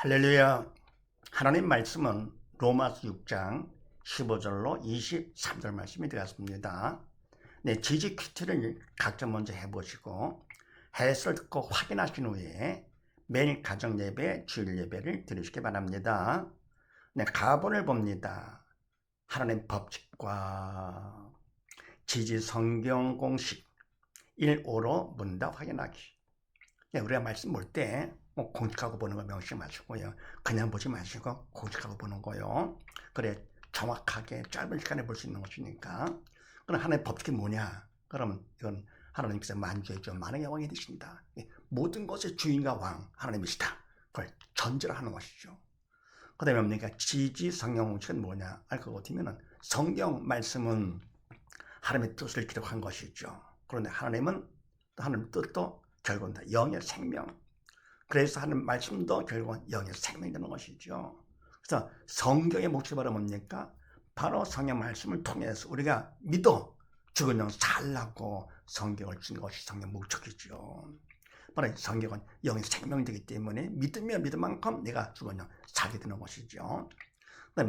할렐루야. 하나님 말씀은 로마서 6장 15절로 23절 말씀이 되었습니다. 네, 지지 퀴트를 각자 먼저 해보시고 해설 듣고 확인하신 후에 매일 가정 예배, 주일 예배를 드리시기 바랍니다. 네, 가본을 봅니다. 하나님 법칙과 지지 성경 공식 1호로 문답 확인하기. 네, 우리가 말씀 볼 때, 뭐, 공식하고 보는 거 명시 마시고요. 그냥 보지 마시고, 공식하고 보는 거요. 그래, 정확하게 짧은 시간에 볼 수 있는 것이니까. 그럼 하나님의 법칙이 뭐냐? 그럼 이건 하나님께서 만주의 주 만왕의 왕이 되신다. 예, 모든 것의 주인과 왕, 하나님이시다. 그걸 전제로 하는 것이죠. 그 다음에 뭡니까? 지지 성경 공식은 뭐냐? 알것 같으면은 성경 말씀은 하나님의 뜻을 기록한 것이죠. 그런데 하나님은 또 하나님 뜻도 결국은 다 영의 생명. 그래서 하는 말씀도 결국은 영의 생명이 되는 것이죠. 그래서 성경의 목적이 바로 뭡니까? 바로 성경 말씀을 통해서 우리가 믿어 죽은 영 살라고 성경을 준 것이 성경 목적이죠. 바로 성경은 영의 생명이 되기 때문에 믿으면 믿을 만큼 내가 죽은 영 살게 되는 것이죠.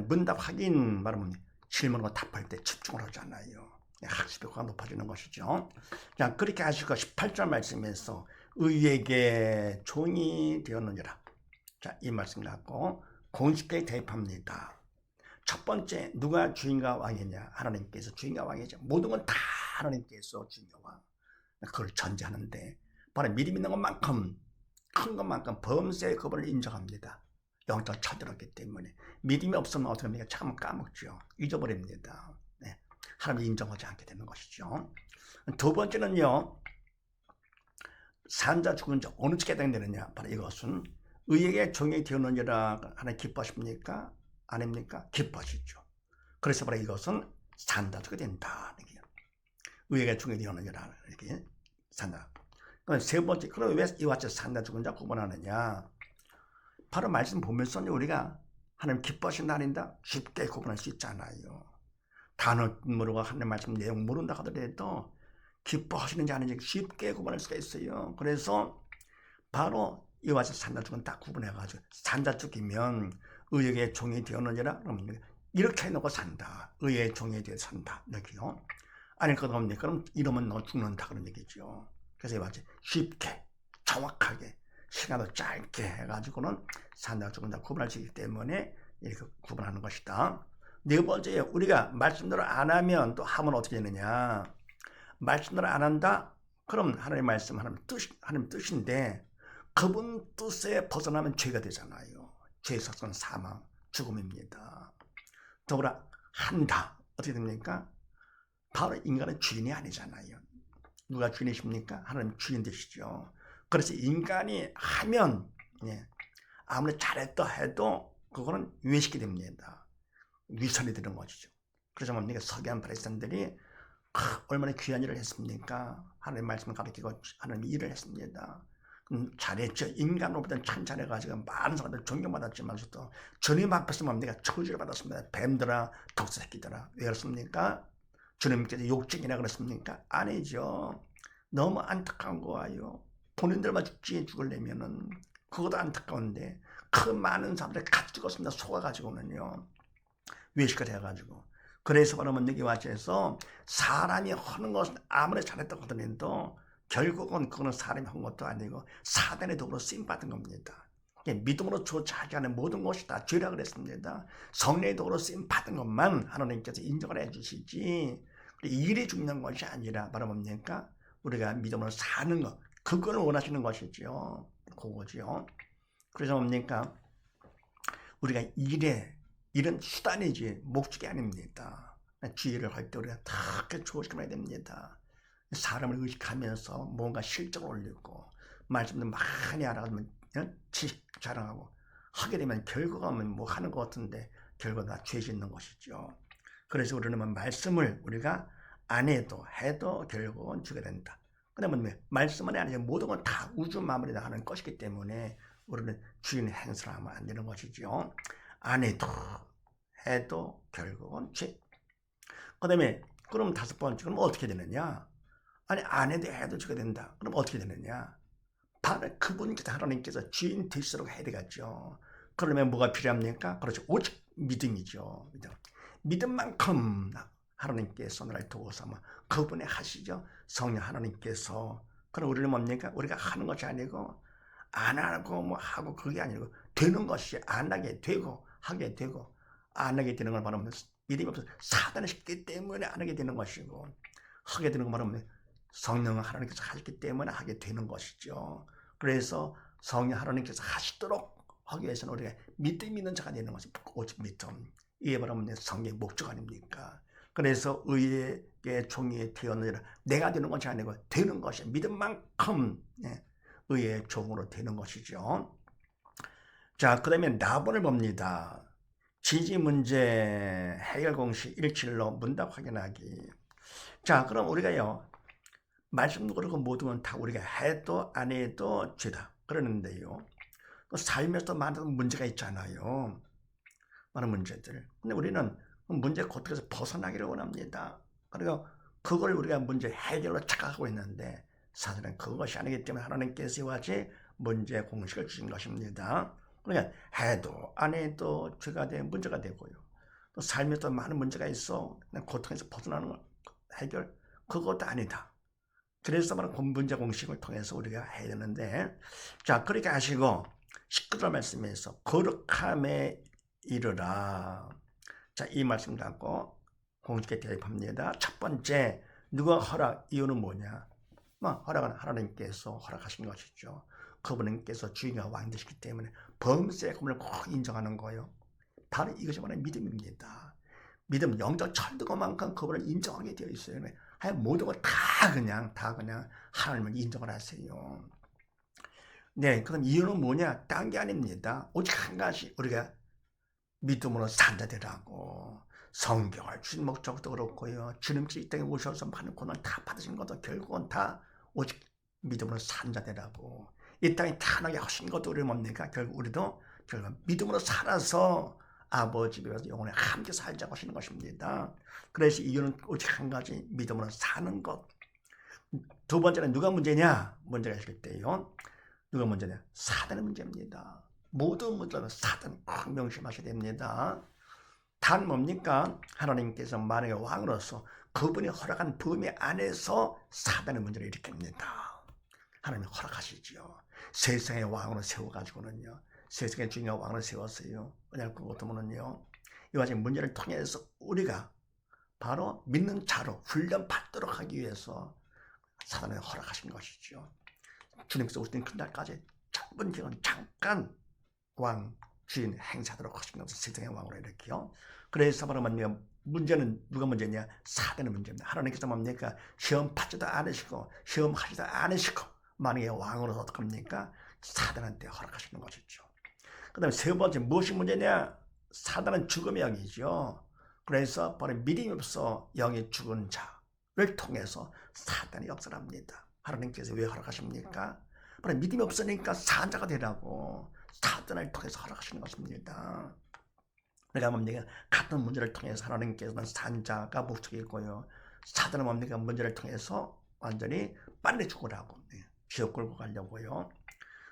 문답 확인 말하면 질문과 답할 때 집중을 하잖아요. 학습 효과가 높아지는 것이죠. 자, 그렇게 하시고 18절 말씀에서 의에게 종이 되었느니라. 자, 이 말씀 갖고 공식에 대입합니다. 첫 번째, 누가 주인과 왕이냐? 하나님께서 주인과 왕이죠. 모든 건 다 하나님께서 주인과 왕. 그걸 전제하는데, 바로 미리 믿는 것만큼, 큰 것만큼 범죄의 거부를 인정합니다. 영적 처들었기 때문에. 믿음이 없으면 어떻게 합니까? 참 까먹죠. 잊어버립니다. 네. 하나님 인정하지 않게 되는 것이죠. 두 번째는요, 산자 죽은 자 어느 쪽에 해당되느냐? 바로 이것은 의에게 종이 되었느니라 하나님 기뻐하십니까? 아닙니까? 기뻐하시죠. 그래서 바로 이것은 산자 죽게 된다. 의에게 종이 되었느니라 이렇게 산다. 그럼 세 번째, 그럼 왜 이와 같이 산자 죽은 자 구분하느냐? 바로 말씀 보면서 우리가 하나님 기뻐하신다 아닌다 쉽게 구분할 수 있잖아요. 단어 모르고 하나님 말씀 내용 모른다 하더라도 기뻐하시는지 아닌지 쉽게 구분할 수가 있어요. 그래서 바로 이와 같이 산자축은 딱 구분해가지고 산자축이면 의에게 종이 되었느니라 이렇게 해놓고 산다. 의의 종이 되어 산다. 여기요. 아닐 것 없니까 그럼 이러면 너 죽는다 그런 얘기죠. 그래서 같이 쉽게 정확하게 시간을 짧게 해가지고는 산자축은 다 구분할 수 있기 때문에 이렇게 구분하는 것이다. 네 번째, 우리가 말씀대로 안 하면 또 하면 어떻게 되느냐? 말씀대로 안 한다? 그럼 하나님 말씀 하나님 뜻 하나님 뜻인데 그분 뜻에 벗어나면 죄가 되잖아요. 사건 사망, 죽음입니다. 더불어 한다 어떻게 됩니까? 바로 인간은 주인이 아니잖아요. 누가 주인이십니까? 하나님 주인 되시죠. 그래서 인간이 하면 예, 아무리 잘했다 해도 그거는 위해시게 됩니다. 위선이 되는 것이죠. 그래서 뭡니까? 서기한 바리새인들이 아, 얼마나 귀한 일을 했습니까? 하나님 말씀을 가르치고 하나님 일을 했습니다. 음, 잘했죠. 인간으로부터 참 잘해가지고 많은 사람들 존경받았지만서도 주님 앞에서 뭡니까? 처지를 받았습니다. 뱀들아, 독새끼들아. 왜 그렇습니까? 주님께서 욕쟁이라 그랬습니까? 아니죠. 너무 안타까운 거예요. 본인들만 죽지 죽으려면은 그것도 안타까운데 그 많은 사람들이 같이 죽었습니다. 속아가지고는요. 외식을 해가지고. 그래서 바로는 여기 와서 사람이 하는 것은 아무리 잘했다고 하더라도 결국은 그거는 사람이 한 것도 아니고 사단의 도구로 쓰임 받은 겁니다. 믿음으로 조차하지 않은 모든 것이 다 죄라 그랬습니다. 성령의 도구로 쓰임 받은 것만 하나님께서 인정을 해주시지 일이 중요한 것이 아니라 바로 뭡니까? 우리가 믿음으로 사는 것 그걸 원하시는 것이죠. 그거죠. 그래서 뭡니까? 우리가 일에 일은 수단이지 목적이 아닙니다. 주의를 할 때 우리가 탁 조심해야 됩니다. 사람을 의식하면서 뭔가 실적을 올리고 말씀도 많이 알아가면 지식 자랑하고 하게 되면 결과가 뭐 하는 것 같은데 결과가 다죄 짓는 것이죠. 그래서 우리는 말씀을 우리가 안 해도 해도 결국은 주게 된다. 그러면 말씀은 아니죠. 모든 건 다 우주 마무리다 하는 것이기 때문에 우리는 주인의 행사를 하면 안 되는 것이죠. 안 해도 해도 결국은 죄. 그 다음에 그럼 다섯 번째 그럼 어떻게 되느냐? 아니 안 해도 해도 주게 된다. 그럼 어떻게 되느냐? 바로 그분께서 하나님께서 주인 되시도록 해야 되겠죠. 그러면 뭐가 필요합니까? 그렇죠. 오직 믿음이죠. 믿음. 믿음만큼 하나님께서 나를 도우 삼아 그분의 하시죠. 성령 하나님께서 그럼 우리는 뭡니까? 우리가 하는 것이 아니고 안 하고 뭐 하고 그게 아니고 되는 것이 안 하게 되고 하게 되고 안 하게 되는 걸 말하면 믿음이 없어 사단이 쉽기 때문에 안 하게 되는 것이고 하게 되는 거 말하면 성령 하나님께서 하셨기 때문에 하게 되는 것이죠. 그래서 성령 하나님께서 하시도록 하기 위해서는 우리가 믿음 있는 자가 되는 것이 오직 믿음. 이게 바로 성경의 목적 아닙니까? 그래서 의의 종이 되었느니라 내가 되는 것이 아니고 되는 것이 믿음만큼 예, 의의 종으로 되는 것이죠. 자, 그 다음에 나본을 봅니다. 지지 문제 해결 공식 1칠로 문답 확인하기. 자, 그럼 우리가요. 말씀도 그렇고 모든 다 우리가 해도 안 해도 죄다. 그러는데요. 살면서 많은 문제가 있잖아요. 많은 문제들. 근데 우리는 문제 고통에서 벗어나기를 원합니다. 그리고 그걸 우리가 문제 해결로 착각하고 있는데 사실은 그것이 아니기 때문에 하나님께서 이와지 문제 공식을 주신 것입니다. 그러니까 해도 안 해도 죄가 돼 문제가 되고요. 또 삶에서 많은 문제가 있어. 고통에서 벗어나는 해결. 그것도 아니다. 그래서 말은 문제 공식을 통해서 우리가 해야 되는데 자 그렇게 하시고 19절 말씀에서 거룩함에 이르라. 자 이 말씀 갖고 공식에 대입합니다. 첫 번째 누가 허락 이유는 뭐냐? 뭐 허락은 하나님께서 허락하신 것이죠. 그분께서 주인과 왕 되시기 때문에 범죄의 검을 꼭 인정하는 거예요 바로 이것이 바로 믿음입니다 믿음 영적 철도만큼 그분을 인정하게 되어 있어요 하여 모든 걸 다 그냥 다 그냥 하나님을 인정을 하세요. 네, 그럼 이유는 뭐냐? 딴 게 아닙니다. 오직 한 가지 우리가 믿음으로 산자되라고 성경을 주신 목적도 그렇고요. 주님께서 이 땅에 오셔서 많은 고난 다 받으신 것도 결국은 다 오직 믿음으로 산자 되라고 이 땅에 탄하게 하신 것도 우리 뭡니까? 결국 우리도 결국 믿음으로 살아서 아버지 배에서 영원히 함께 살자고 하시는 것입니다. 그래서 이유는 오직 한 가지 믿음으로 사는 것. 두 번째는 누가 문제냐? 문제가 있을 때요. 누가 문제냐? 사단의 문제입니다. 모든 문제는 사단 꼭 명심하셔야 됩니다. 단 뭡니까? 하나님께서 만약에 왕으로서 그분이 허락한 범위 안에서 사단의 문제를 일으킵니다. 하나님이 허락하시지요. 세상의 왕으로 세워가지고는요. 세상의 주인과 왕을 세웠어요. 왜냐하면 그것도면은요. 이와 같은 문제를 통해서 우리가 바로 믿는 자로 훈련 받도록 하기 위해서 사단에 허락하신 것이죠. 주님께서 오신 그날까지 짧은 기간 잠깐 왕 주인 행사하도록 하신 것을 세상의 왕으로 이렇게요. 그래서 바로 뭡니까? 문제는 누가 문제냐? 사단의 문제입니다. 하나님께서 뭡니까? 시험 받지도 않으시고 시험 하지도 않으시고 만약에 왕으로서 어떡합니까? 사단한테 허락하시는 것이죠. 그 다음에 세 번째 무엇이 문제냐? 사단은 죽음의 영이죠. 그래서 바로 믿음이 없어 영이 죽은 자를 통해서 사단이 역설합니다. 하나님께서 왜 허락하십니까? 바로 믿음이 없으니까 산자가 되라고 사단을 통해서 허락하시는 것입니다. 그러니까 뭡니까? 같은 문제를 통해서 하나님께서는 산자가 목적이고요. 사단은 뭡니까? 문제를 통해서 완전히 빨리 죽으라고 네. 지옥 끌고 가려고요.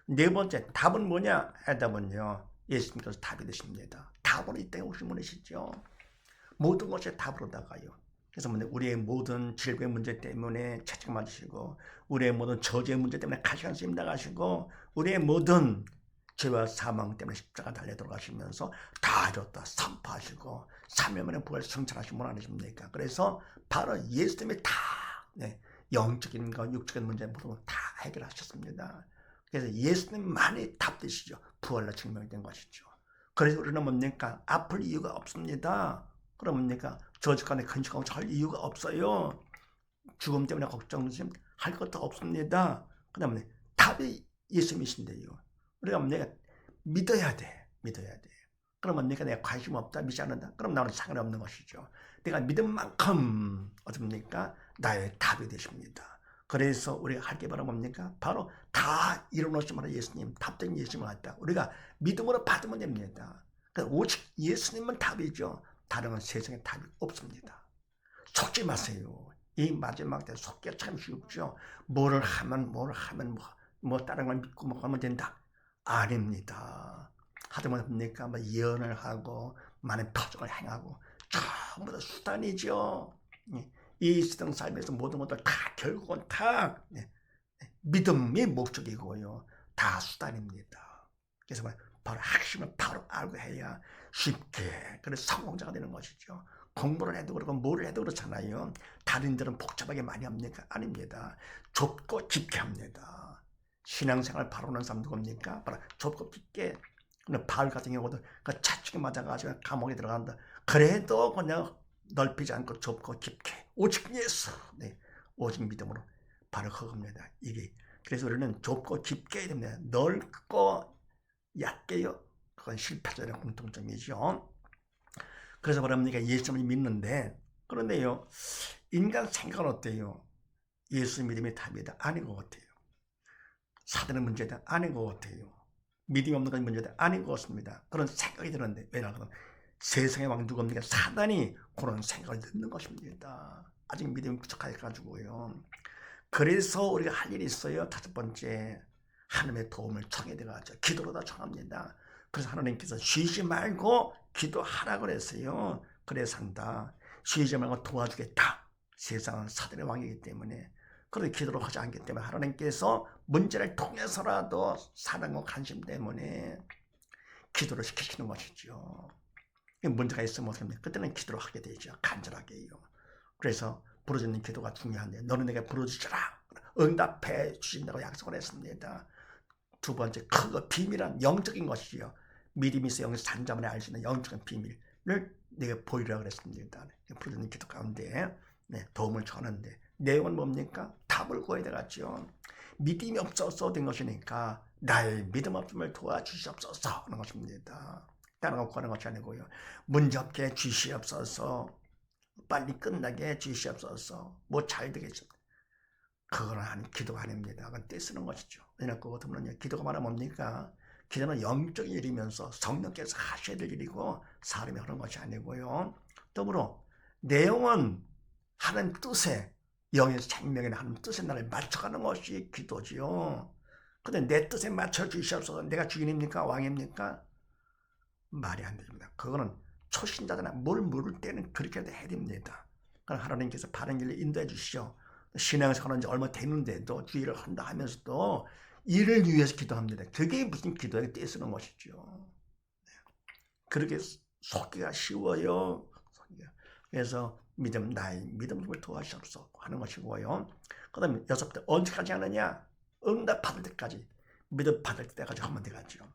네 번째 답은 뭐냐? 해답은요. 예수님께서 답이 되십니다. 답으로 이 땅에 오신 분이시죠. 모든 것에 답으로 나가요. 그래서 우리의 모든 질병 문제 때문에 책임을 지시고 우리의 모든 저주의 문제 때문에 가시간씩 나가시고 우리의 모든 죄와 사망 때문에 십자가 달려 들어가시면서 다 줬다 선포하시고 3일 만에 부활 성찰하신 분 아니십니까? 그래서 바로 예수님이 다 네, 영적인 것, 육적인 문제 모든 걸다 해결하셨습니다. 그래서 예수님만이 답되시죠. 부활로 증명된 것이죠. 그래서 우리는 뭡니까? 아플 이유가 없습니다. 그럼 뭡니까? 저주간에 근심하고 할 이유가 없어요. 죽음 때문에 걱정심 할 것도 없습니다. 그 다음에 답이 예수님이신데요. 우리가 내가 믿어야 돼. 믿어야 돼. 그러면 내가 내가 관심 없다, 믿지 않는다. 그럼 나는 상관없는 것이죠. 내가 믿은 만큼 어떻습니까? 나의 답이 되십니다. 그래서 우리가 할 게 바로 뭡니까? 바로 다 이뤄놓지만 예수님, 답된 예수님을 왔다. 우리가 믿음으로 받으면 됩니다. 그러니까 오직 예수님은 답이죠. 다른 건 세상에 답이 없습니다. 속지 마세요. 이 마지막 때 속기가 참 쉽죠. 뭐를 하면, 뭘 하면, 뭐, 뭐 다른 걸 믿고 뭐 하면 된다. 아닙니다. 하다못해 뭡니까? 뭐 예언을 하고 많은 표적을 행하고 전부 다 수단이죠. 예. 이 시등 삶에서 모든 것들 다 결국은 다 예. 믿음이 목적이고요. 다 수단입니다. 그래서 뭐 바로 핵심을 바로 알고 해야 쉽게 그래서 성공자가 되는 것이죠. 공부를 해도 그렇고 뭘 해도 그렇잖아요. 다른들은 복잡하게 많이 합니까? 아닙니다. 좁고 깊게 합니다. 신앙생활 바로 하는 사람 누굽니까? 바로 좁고 깊게. 바울 같은 경우도 그 차축에 맞아가지고 감옥에 들어간다. 그래도 그냥 넓히지 않고 좁고 깊게 오직 예수, 네, 오직 믿음으로 바로 그겁니다. 이게 그래서 우리는 좁고 깊게 해야 됩니다. 넓고 얕게요. 그건 실패자의 공통점이죠. 그래서 말합니까? 예수님을 믿는데 그런데요. 인간 생각은 어때요? 예수 믿음이 답이다. 아닌 것 같아요. 사드는 문제다. 아닌 것 같아요. 믿음이 없는 건 문제다. 아닌 것 같습니다. 그런 생각이 드는데 왜냐하면 세상의 왕 누굽니까? 사단이 그런 생각을 넣는 것입니다. 아직 믿음이 부족해가지고요. 그래서 우리가 할 일이 있어요. 다섯 번째 하나님의 도움을 청해야 되가죠. 기도로 다 청합니다. 그래서 하나님께서 쉬지 말고 기도하라 그랬어요. 그래 산다. 쉬지 말고 도와주겠다. 세상은 사단의 왕이기 때문에 그런데 기도를 하지 않기 때문에 하나님께서 문제를 통해서라도 사랑과 관심 때문에 기도를 시키시는 것이죠. 문제가 있으면 어떻게 합니까? 그때는 기도를 하게 되죠. 간절하게요. 그래서 부르짖는 기도가 중요한데 너는 내게 부르짖어라. 응답해 주신다고 약속을 했습니다. 두 번째 크고 비밀한 영적인 것이요. 믿음이 있어 영에서 산자만에 알 수 있는 영적인 비밀을 내게 보이라 그랬습니다. 부르짖는 기도 가운데 네, 도움을 청하는데 내용은 뭡니까? 답을 구해야 되겠죠. 믿음이 없어서 된 것이니까 나의 믿음 없음을 도와주시옵소서 하는 것입니다. 거 구하는 것이 아니고요. 문제 없게 주시옵소서 빨리 끝나게 주시옵소서 뭐잘 되겠죠. 그거는 한 기도가 아닙니다. 그건 떼쓰는 것이죠. 왜냐 그것은 기도가 말하면 뭡니까? 기도는 영적인 일이면서 성령께서 하셔야 될 일이고 사람이 하는 것이 아니고요. 더불어 내용은 하는 뜻에 영의 생명에 하는 뜻에 나를 맞춰가는 것이 기도지요. 근데 내 뜻에 맞춰 주시옵소서 내가 주인입니까? 왕입니까? 말이 안 됩니다. 그거는 초신자들나 뭘 물을 때는 그렇게 해야 됩니다. 그럼 하나님께서 바른 길로 인도해 주시오. 신앙생활 한지 얼마 됐는데도 주의를 한다 하면서도 이를 위해서 기도합니다. 그게 무슨 기도에 떼쓰는 것이죠. 네. 그렇게 속기가 쉬워요. 그래서 믿음 나의 믿음을 도와주옵소서 하는 것이고요. 그 다음에 여섯 번 언제까지 하느냐? 응답 받을 때까지 믿음 받을 때까지 하면 되겠죠.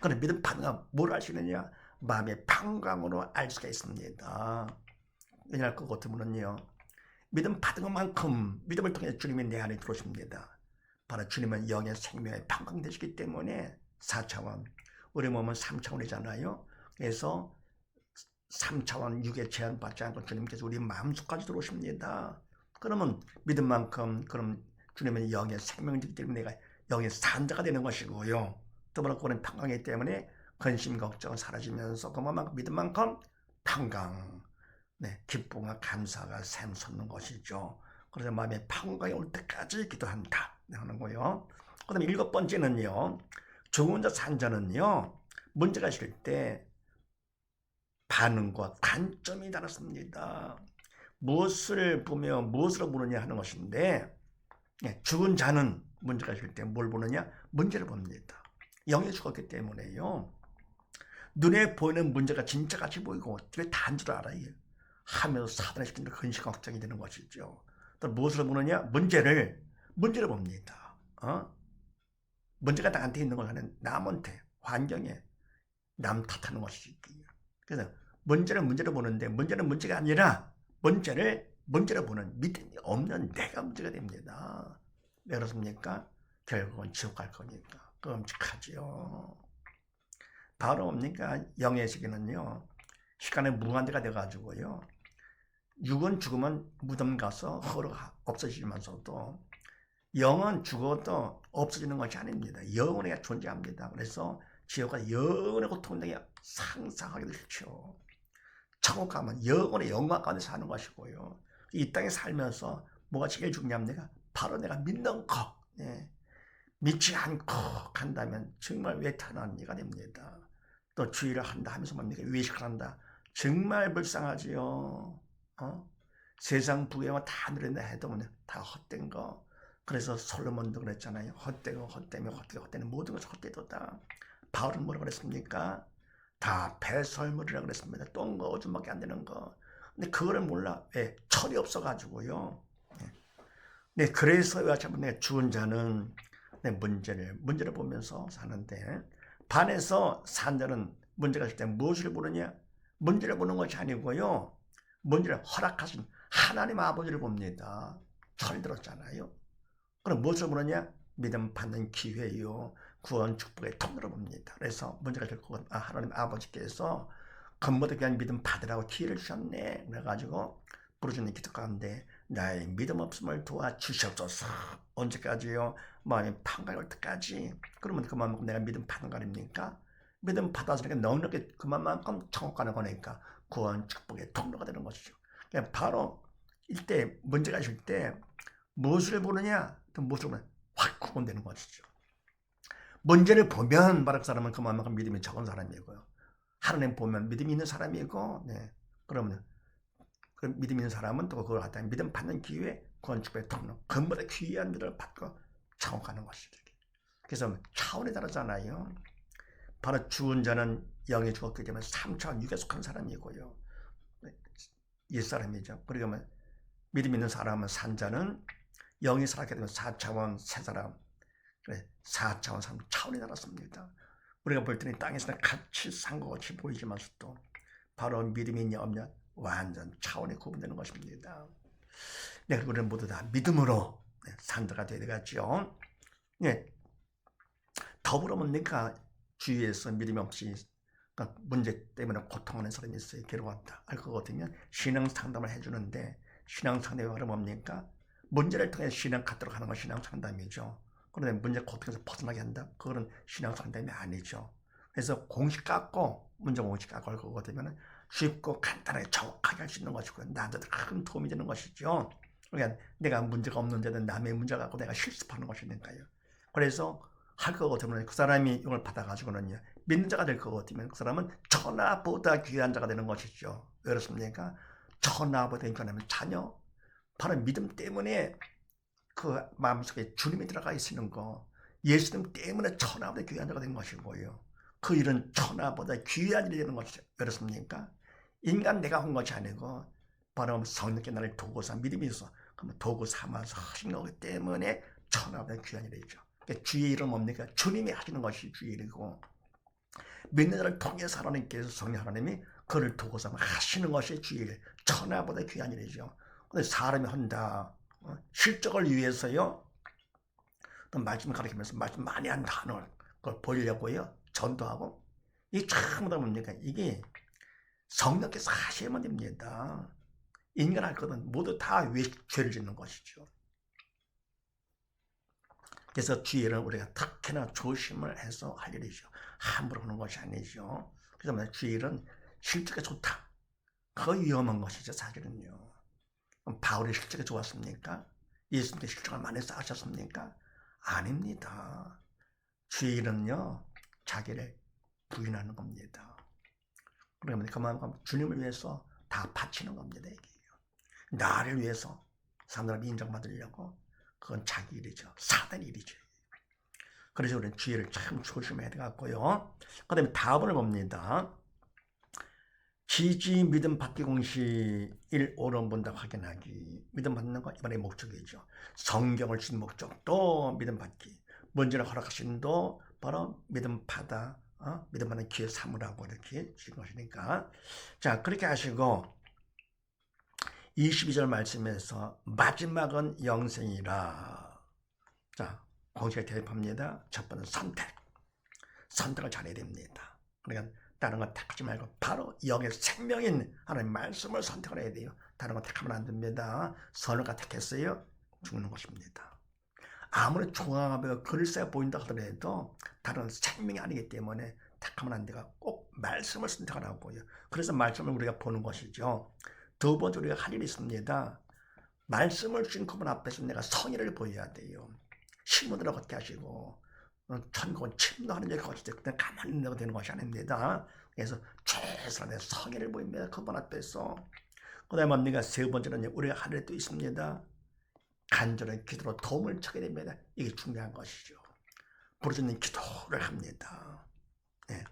그럼 믿음 받으면 뭘 아시느냐? 마음의 평강으로 알 수가 있습니다. 왜냐할 것 같으면요. 믿음 받은 것만큼 믿음을 통해 주님이 내 안에 들어오십니다. 바로 주님은 영의 생명의 평강 되시기 때문에 4차원, 우리 몸은 3차원이잖아요. 그래서 3차원 육에 제한받지 않고 주님께서 우리 마음속까지 들어오십니다. 그러면 믿음 만큼 그럼 주님은 영의 생명이기 때문에 내가 영의 산자가 되는 것이고요. 더불어 그는 평강이기 때문에 근심 걱정은 사라지면서 그만큼 믿음 만큼 평강, 네, 기쁨과 감사가 샘솟는 것이죠. 그래서 마음의 평강이 올 때까지 기도한다 하는 거요. 그 다음에 일곱 번째는요. 죽은 자 산자는요. 문제가 있을 때 반응과 관점이 다릅니다. 무엇을 보며 무엇으로 보느냐 하는 것인데 예, 죽은 자는 문제가 있을 때 뭘 보느냐? 문제를 봅니다. 영이 죽었기 때문에요. 눈에 보이는 문제가 진짜같이 보이고 그게 다인 줄 알아 요. 하면서 사단의 시키는 근심 걱정이 되는 것이죠. 또 무엇을 보느냐? 문제를 문제를 봅니다. 어? 문제가 나한테 있는 걸 하는 남한테 환경에 남 탓하는 것이지. 그래서 문제는 문제를 보는데 문제는 문제가 아니라 문제를 문제를 보는 믿음이 없는 내가 문제가 됩니다. 왜 그렇습니까? 결국은 지옥 갈 거니까 끔찍하지요. 바로 뭡니까? 영의 세계는요. 시간의 무한대가 돼가지고요. 육은 죽으면 무덤 가서 허로가 없어지면서도 영은 죽어도 없어지는 것이 아닙니다. 영원히 존재합니다. 그래서 지옥과 영원의 고통이 상상하기도 싫죠. 천국 가면 영원의 영광 가운데 사는 것이고요. 이 땅에 살면서 뭐가 제일 중요합니까? 바로 내가 믿는 것. 예. 믿지 않고 간다면 정말 외탄한 이가 됩니다. 또 주의를 한다 하면서 뭡니까? 외식을 한다. 정말 불쌍하지요. 어? 세상 부귀와 다 누린다 해도 뭐냐? 다 헛된 거. 그래서 솔로몬도 그랬잖아요. 헛되고 헛되며 헛되고 헛되는 모든 것이 헛되도다. 바울은 뭐라 그랬습니까? 다 배설물이라 그랬습니다. 똥거 오줌밖에 안 되는 거. 근데 그거를 몰라. 왜? 철이 없어가지고요. 네. 네, 그래서 여자분 내 죽은 자는 내 문제를 문제를 보면서 사는데 반에서 산 자는 문제가 있을 때 무엇을 보느냐? 문제를 보는 것이 아니고요. 문제를 허락하신 하나님 아버지를 봅니다. 철 들었잖아요. 그럼 무엇을 보느냐? 믿음 받는 기회요. 구원 축복의 통로로 봅니다. 그래서 문제가 될 것, 아, 하나님 아버지께서 건보다 귀한 믿음 받으라고 기회를 주셨네. 그래가지고 부르주는 기도 가운데 나의 믿음 없음을 도와주시옵소서. 언제까지요? 마음이 판가올 때까지. 그러면 그만큼 내가 믿음 아닙니까? 믿음 받아서 넉넉히 그만큼 천국 가는 거니까 구원 축복의 통로가 되는 것이죠. 그냥 바로 이때 문제가 있을 때 무엇을 보느냐? 또 무엇을 보느냐? 확 구원되는 것이죠. 문제를 보면 바rak 사람은 그만큼 믿음이 적은 사람이고요. 하나님 보면 믿음이 있는 사람이고, 네. 그러면 그 믿음 있는 사람은 또 그걸 갖다 믿음 받는 기회, 건축의 통로, 근본에 귀한 믿음을 받고 창업하는 것이죠. 그래서 차원이 다르잖아요. 바로 죽은 자는 영이 죽었기 때문에 3차원 육에 속한 사람이고요. 옛사람이죠. 그리고 뭐 믿음 있는 사람은 산자는 영이 살았기 때문에 4차원 세 사람, 그래 4차원 3차원이 달았습니다. 우리가 볼 때는 땅에서는 같이 산 것 같이 보이지만서도 바로 믿음이 있냐 없냐 완전 차원이 구분되는 것입니다. 네, 그리고 우리는 모두 다 믿음으로 네, 산자가 되어가죠. 네, 더불어 뭡니까 주위에서 믿음이 없이 그러니까 문제 때문에 고통하는 사람이 있어요. 괴로웠다. 알것 같으면 신앙 상담을 해주는데 신앙 상담이 바로 뭡니까? 문제를 통해 신앙 갖도록 하는 건 신앙 상담이죠. 그런데 문제 고통에서 벗어나게 한다? 그거는 신앙 상담이 아니죠. 그래서 공식 갖고 문제 공식 갖고 할 되면 쉽고 간단하게 정확하게 할 수 있는 것이고 나한테도 큰 도움이 되는 것이죠. 그러니까 내가 문제가 없는데도 남의 문제 갖고 내가 실습하는 것이니까요. 그래서 할것 같으면 그 사람이 이걸 받아가지고는요 믿는 자가 될것 같으면 그 사람은 천하보다 귀한 자가 되는 것이죠. 왜 그렇습니까? 천하보다 귀하면 자녀 바로 믿음 때문에 그 마음속에 주님이 들어가 있는 거 예수님 때문에 천하보다 귀한 자가 된 것이고요. 그 일은 천하보다 귀한 일이 되는 것이 그렇습니까? 인간 내가 한 것이 아니고 바로 성령께 나를 도구 삼 믿음이 있어. 그러면 도구 삼아서 하신 거기 때문에 천하보다 귀한 일이죠. 그러니까 주의 일은 뭡니까? 주님이 하시는 것이 주의 일이고 믿는 자를 통해서 하나님께서 성령 하나님이 그를 도구 삼아 하시는 것이 주의 일. 천하보다 귀한 일이죠. 근데 사람이 한다. 어? 실적을 위해서요. 또 말씀 가르치면서 말씀 많이 한다는 걸 보이려고요. 전도하고 이게 전부 다 뭡니까? 이게 성령께서 하셔야만 됩니다. 인간 할 것은 모두 다 죄를 짓는 것이죠. 그래서 주의를 우리가 특히나 조심을 해서 할 일이죠. 함부로 하는 것이 아니죠. 그래서 주의는 실적이 좋다. 그 위험한 것이죠, 사실은요. 바울의 실적이 좋았습니까? 예수님께 실적을 많이 쌓으셨습니까? 아닙니다. 주의는요, 자기를 부인하는 겁니다. 그러면 그만큼 주님을 위해서 다 바치는 겁니다. 이게요. 나를 위해서 사람들 인정받으려고 그건 자기 일이죠. 사단 일이죠. 그래서 우리는 주의를 참 조심해야 되겠고요. 그 다음에 다음을 봅니다. 지지 믿음 받기 공식 1, 5론 본다 확인하기. 믿음 받는 거 이번에 목적이죠. 성경을 준 목적 또 믿음 받기. 문제를 허락하신 도 바로 믿음 받아 어? 믿음 받는 기회 삼으라고 이렇게 주신 것이니까. 자 그렇게 하시고 22절 말씀에서 마지막은 영생이라. 자 공식에 대입합니다. 첫 번째 선택. 선택을 잘해야 됩니다. 그러니까 다른 거 택하지 말고 바로 영의 생명인 하나님 말씀을 선택을 해야 돼요. 다른 거 택하면 안 됩니다. 선을 가 택했어요. 죽는 것입니다 아무리 종합하고 글쎄 보인다 하더라도 다른 생명이 아니기 때문에 택하면 안 돼가 꼭 말씀을 선택하라고요. 그래서 말씀을 우리가 보는 것이죠. 두 번째 우리가 할 일이 있습니다. 말씀을 주신 그분 앞에서 내가 성의를 보여야 돼요. 신문들을 걷게 하시고 어, 천국은 침노하는 자가 때 그냥 가만히 있는 되는 것이 아닙니다. 그래서 최선의 성의를 보입니다. 그분 앞에서 그 다음에 뭡니까? 세 번째는 우리가 하늘에 또 있습니다. 간절한 기도로 도움을 찾게 됩니다. 이게 중요한 것이죠. 부르짖는 기도를 합니다. 네.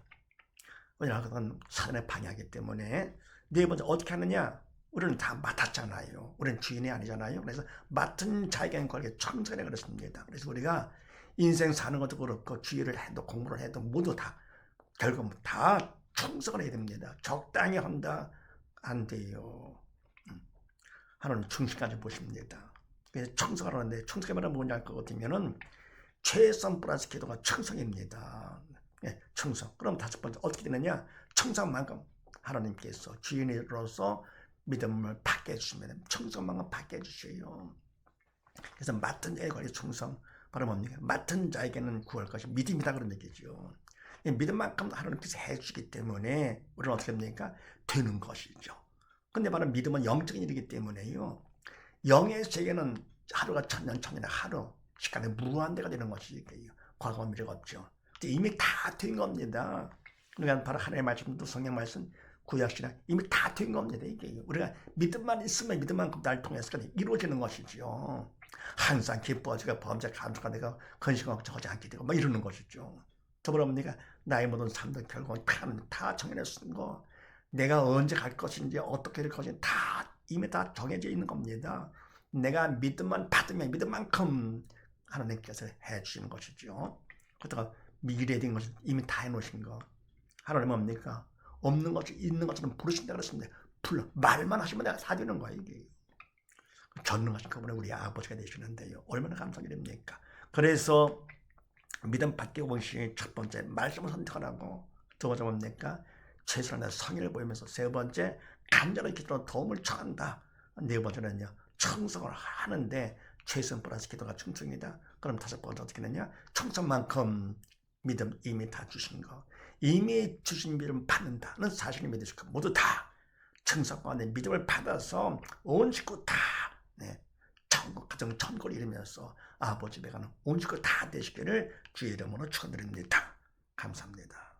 왜냐하면 사단의 방해하기 때문에 네 번째 어떻게 하느냐? 우리는 다 맡았잖아요. 우리는 주인이 아니잖아요. 그래서 맡은 자에게는 걸게 청소해 그렇습니다. 그래서 우리가 인생 사는 것도 그렇고 주의를 해도 공부를 해도 모두 다 결국 다 충성을 해야 됩니다. 적당히 한다 안 돼요. 음. 하나님 충실까지 보십니다. 청성을 하는데 청성이 말하면 뭐냐 할것 같으면은 최선 플러스 기도가 청성입니다. 예, 청성. 그럼 다섯 번째 어떻게 되느냐? 청성만큼 하나님께서 주인으로서 믿음을 받게 해주시면 청성만큼 받게 해주셔요. 그래서 맡은 자에 관해 충성 바로 뭡니까? 맡은 자에게는 구할 것이 믿음이다 그런 얘기죠. 이 믿음만큼 하나님께서 해주기 때문에 우리는 어떻게 합니까? 되는 것이죠. 근데 바로 믿음은 영적인 일이기 때문에요. 영의 세계는 하루가 천년 천년의 하루 시간에 무한대가 되는 것이니까요. 과거 미래가 없죠. 이미 다 된 겁니다. 그러니까 바로 하나님의 말씀도 성경 말씀 구약시나 이미 다 된 겁니다. 이게 우리가 믿음만 있으면 믿음만큼 날 통해서 이루어지는 것이죠. 항상 기뻐하지가 범죄 감수가 내가 건식하고 저지 않게 되고 막 이러는 것이죠. 더불어 뭡니까? 나의 모든 삶도 결국 다 정해져 쓴 거. 내가 언제 갈 것인지 어떻게 될 것인지 다 이미 다 정해져 있는 겁니다. 내가 믿음만 받으면 믿음만큼 하나님께서 해주시는 것이죠. 그렇다가 미래에 된 것을 이미 다 해놓으신 거. 하나님 뭡니까? 없는 것을 있는 것처럼 부르신다 그랬습니다. 불러 말만 하시면 내가 사주는 거야 이게. 전능하신 그분은 우리 아버지가 되시는데요. 얼마나 감사드립니까? 그래서 믿음 받기 원시 첫 번째 말씀을 선택하라고 두 번째 뭡니까? 최선의 성의를 보이면서 세 번째 간절한 기도로 도움을 청한다. 네 번째는요 청성을 하는데 최선 플러스 기도가 충성이다. 그럼 다섯 번째 어떻게 되냐? 청성만큼 믿음 이미 다 주신 거. 이미 주신 믿음 받는다는 사실을 믿으실 거 모두 다 청성과 내 믿음을 받아서 온 식구 다 네, 천국 가정 천국을 이루면서 아버지 배가는 온 식구 다 되시기를 주의 이름으로 축원드립니다. 감사합니다.